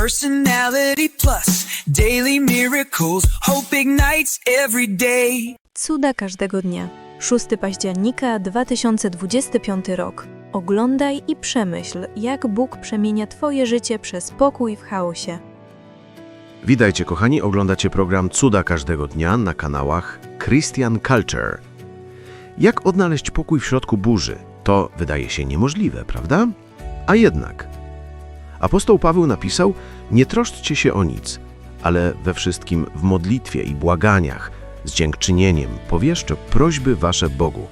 Personality Plus, daily miracles, hope ignites every day. Cuda każdego dnia. 6 października 2025 rok. Oglądaj i przemyśl, jak Bóg przemienia Twoje życie przez pokój w chaosie. Witajcie kochani, oglądacie program Cuda każdego dnia na kanałach Christian Culture. Jak odnaleźć pokój w środku burzy? To wydaje się niemożliwe, prawda? A jednak. Apostoł Paweł napisał: Nie troszczcie się o nic, ale we wszystkim w modlitwie i błaganiach, z dziękczynieniem powierzcie prośby wasze Bogu,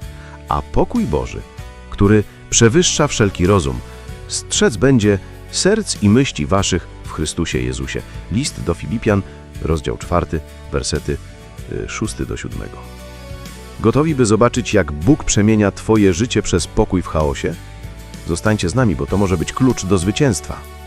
a pokój Boży, który przewyższa wszelki rozum, strzec będzie serc i myśli waszych w Chrystusie Jezusie. List do Filipian, rozdział 4, wersety 6 do 7. Gotowi, by zobaczyć, jak Bóg przemienia Twoje życie przez pokój w chaosie? Zostańcie z nami, bo to może być klucz do zwycięstwa.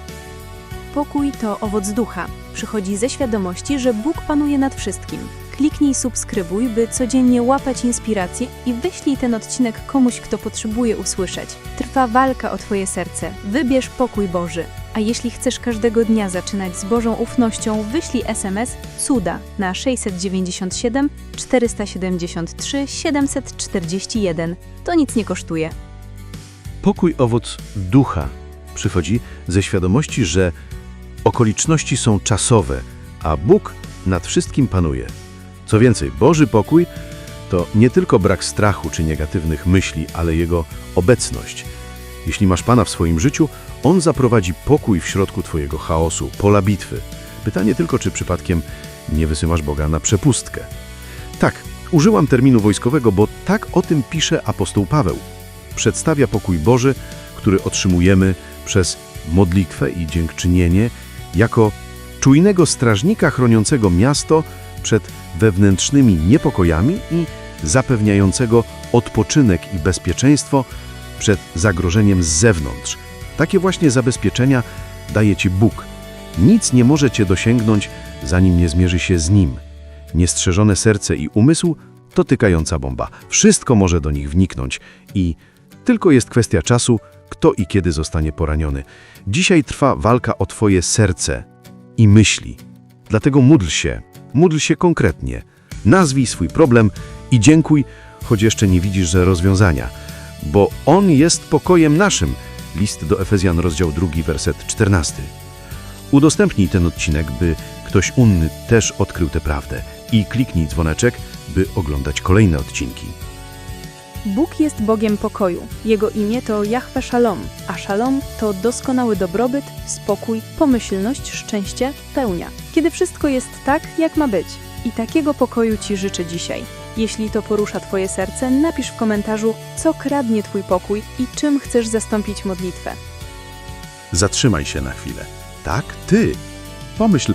Pokój to owoc ducha. Przychodzi ze świadomości, że Bóg panuje nad wszystkim. Kliknij subskrybuj, by codziennie łapać inspiracje i wyślij ten odcinek komuś, kto potrzebuje usłyszeć. Trwa walka o Twoje serce. Wybierz pokój Boży. A jeśli chcesz każdego dnia zaczynać z Bożą ufnością, wyślij SMS CUDA na 697 473 741. To nic nie kosztuje. Pokój owoc ducha przychodzi ze świadomości, że okoliczności są czasowe, a Bóg nad wszystkim panuje. Co więcej, Boży pokój to nie tylko brak strachu czy negatywnych myśli, ale Jego obecność. Jeśli masz Pana w swoim życiu, On zaprowadzi pokój w środku Twojego chaosu, pola bitwy. Pytanie tylko, czy przypadkiem nie wysyłasz Boga na przepustkę. Tak, użyłam terminu wojskowego, bo tak o tym pisze apostoł Paweł. Przedstawia pokój Boży, który otrzymujemy przez modlitwę i dziękczynienie, jako czujnego strażnika chroniącego miasto przed wewnętrznymi niepokojami i zapewniającego odpoczynek i bezpieczeństwo przed zagrożeniem z zewnątrz. Takie właśnie zabezpieczenia daje Ci Bóg. Nic nie może Cię dosięgnąć, zanim nie zmierzy się z Nim. Niestrzeżone serce i umysł to tykająca bomba. Wszystko może do nich wniknąć i tylko jest kwestia czasu, kto i kiedy zostanie poraniony. Dzisiaj trwa walka o Twoje serce i myśli. Dlatego módl się, módl się konkretnie. Nazwij swój problem i dziękuj, choć jeszcze nie widzisz, że rozwiązania. Bo On jest pokojem naszym. List do Efezjan, rozdział 2, werset 14. Udostępnij ten odcinek, by ktoś inny też odkrył tę prawdę i kliknij dzwoneczek, by oglądać kolejne odcinki. Bóg jest Bogiem pokoju. Jego imię to Jahwe Shalom, a Shalom to doskonały dobrobyt, spokój, pomyślność, szczęście, pełnia. Kiedy wszystko jest tak, jak ma być. I takiego pokoju Ci życzę dzisiaj. Jeśli to porusza Twoje serce, napisz w komentarzu, co kradnie Twój pokój i czym chcesz zastąpić modlitwę. Zatrzymaj się na chwilę. Tak, ty. Pomyśl,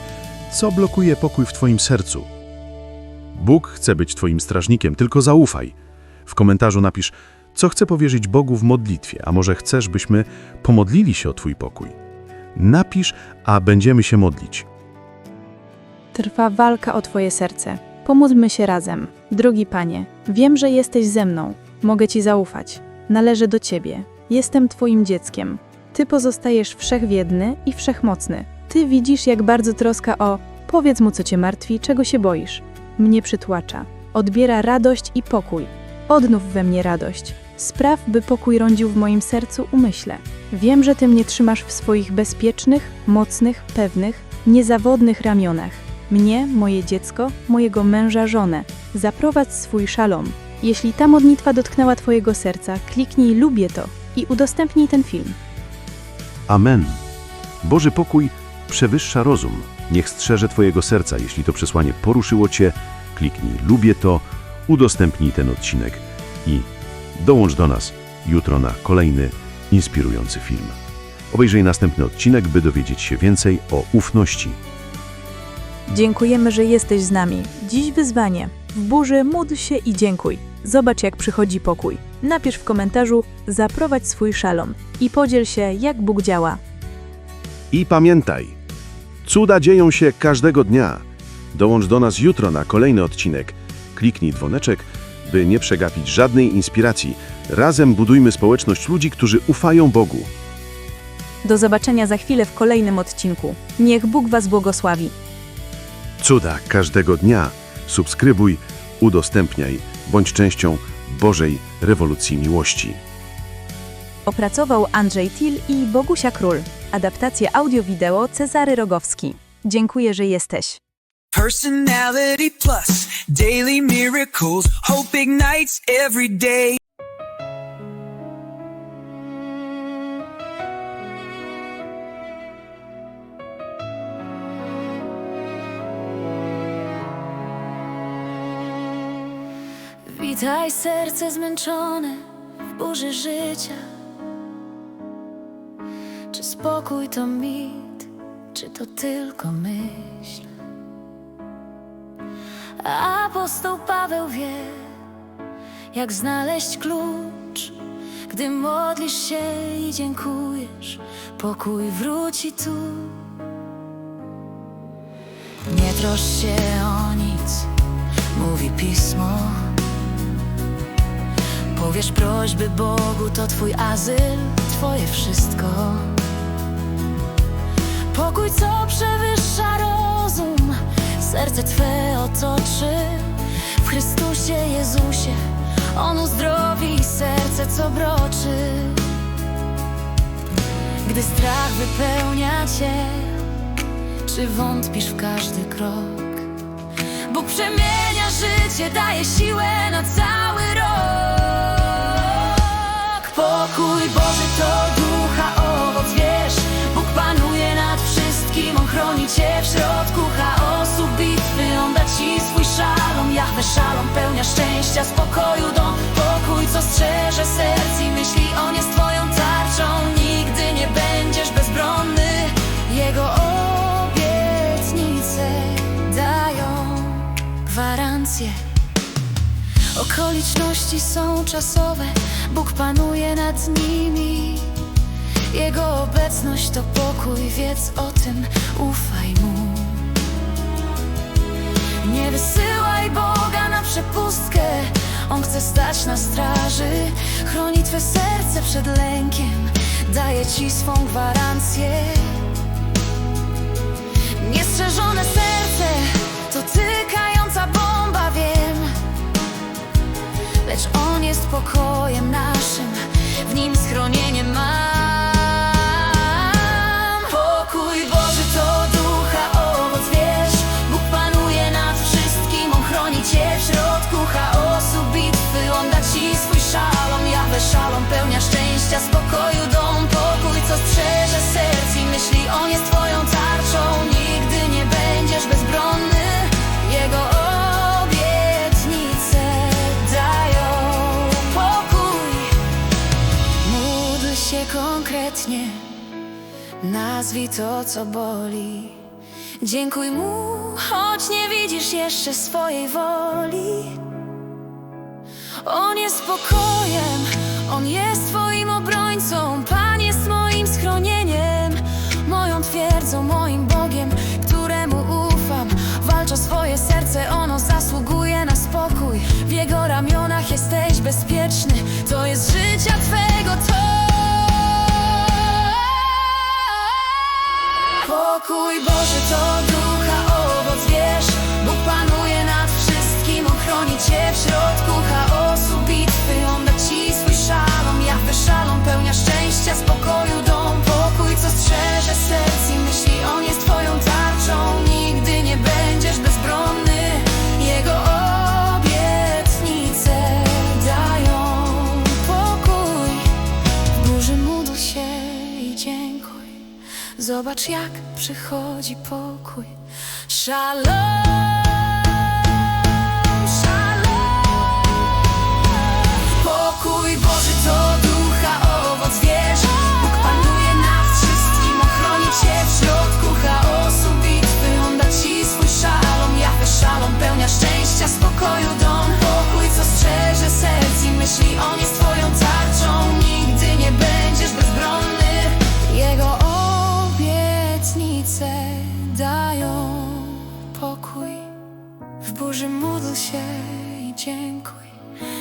co blokuje pokój w twoim sercu. Bóg chce być twoim strażnikiem, tylko zaufaj. W komentarzu napisz, co chcę powierzyć Bogu w modlitwie, a może chcesz, byśmy pomodlili się o twój pokój. Napisz, a będziemy się modlić. Trwa walka o Twoje serce. Pomódlmy się razem. Drogi Panie, wiem, że jesteś ze mną. Mogę Ci zaufać. Należę do Ciebie. Jestem Twoim dzieckiem. Ty pozostajesz wszechwiedny i wszechmocny. Ty widzisz, jak bardzo troska o powiedz mu, co Cię martwi, czego się boisz. Mnie przytłacza. Odbiera radość i pokój. Odnów we mnie radość. Spraw, by pokój rądził w moim sercu umyśle. Wiem, że Ty mnie trzymasz w swoich bezpiecznych, mocnych, pewnych, niezawodnych ramionach. Mnie, moje dziecko, mojego męża, żonę. Zaprowadź swój szalom. Jeśli ta modlitwa dotknęła Twojego serca, kliknij lubię to i udostępnij ten film. Amen. Boży pokój przewyższa rozum. Niech strzeże Twojego serca. Jeśli to przesłanie poruszyło Cię, kliknij lubię to, udostępnij ten odcinek i dołącz do nas jutro na kolejny inspirujący film. Obejrzyj następny odcinek, by dowiedzieć się więcej o ufności. Dziękujemy, że jesteś z nami. Dziś wyzwanie. W burzy módl się i dziękuj. Zobacz, jak przychodzi pokój. Napisz w komentarzu, zaprowadź swój szalom i podziel się, jak Bóg działa. I pamiętaj, cuda dzieją się każdego dnia. Dołącz do nas jutro na kolejny odcinek. Kliknij dzwoneczek, by nie przegapić żadnej inspiracji. Razem budujmy społeczność ludzi, którzy ufają Bogu. Do zobaczenia za chwilę w kolejnym odcinku. Niech Bóg Was błogosławi. Cuda każdego dnia. Subskrybuj, udostępniaj, bądź częścią Bożej rewolucji miłości. Opracował Andrzej Til i Bogusia Król. Adaptację audio-wideo Cezary Rogowski. Dziękuję, że jesteś. Personality plus, daily miracles, hope ignites every day. Witaj serce zmęczone w burzy życia. Czy spokój to mit, czy to tylko myśl Apostoł Paweł wie, jak znaleźć klucz. Gdy modlisz się i dziękujesz, pokój wróci tu. Nie troszcz się o nic, mówi Pismo. Powiesz prośby Bogu, to twój azyl, twoje wszystko. Serce twe otoczy. W Chrystusie Jezusie, On uzdrowi serce, co broczy. Gdy strach wypełnia cię, czy wątpisz w każdy krok? Bóg przemienia życie, daje siłę na cały rok. Pokój Boży to ducha owoc, wiesz Bóg panuje nad wszystkim, On chroni cię w środku szalom, Jahwe szalom Pełnia szczęścia, spokoju dom Pokój, co strzeże serc i myśli On jest twoją tarczą Nigdy nie będziesz bezbronny Jego obietnice dają gwarancję Okoliczności są czasowe, Bóg panuje nad nimi. Jego obecność to pokój, wiedz o tym, ufaj mu. Nie wysyłaj Boga na przepustkę, On chce stać na straży, chroni twe serce przed lękiem, daje ci swą gwarancję. Niestrzeżone serce to tykająca bomba, wiem. Lecz On jest pokojem naszym, konkretnie, nazwij to, co boli. Dziękuj Mu, choć nie widzisz jeszcze swojej woli. On jest spokojem, On jest Twoim obrońcą, Pokój Boży to Zobacz jak przychodzi pokój. Shalom Pokój Boży to W burzy módl się i dziękuj.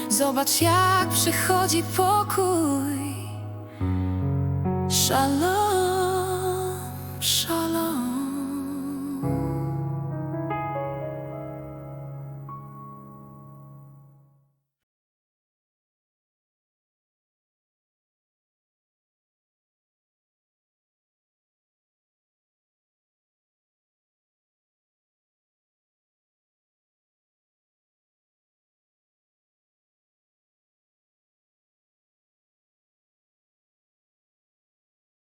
Zobacz jak przychodzi pokój. Shalom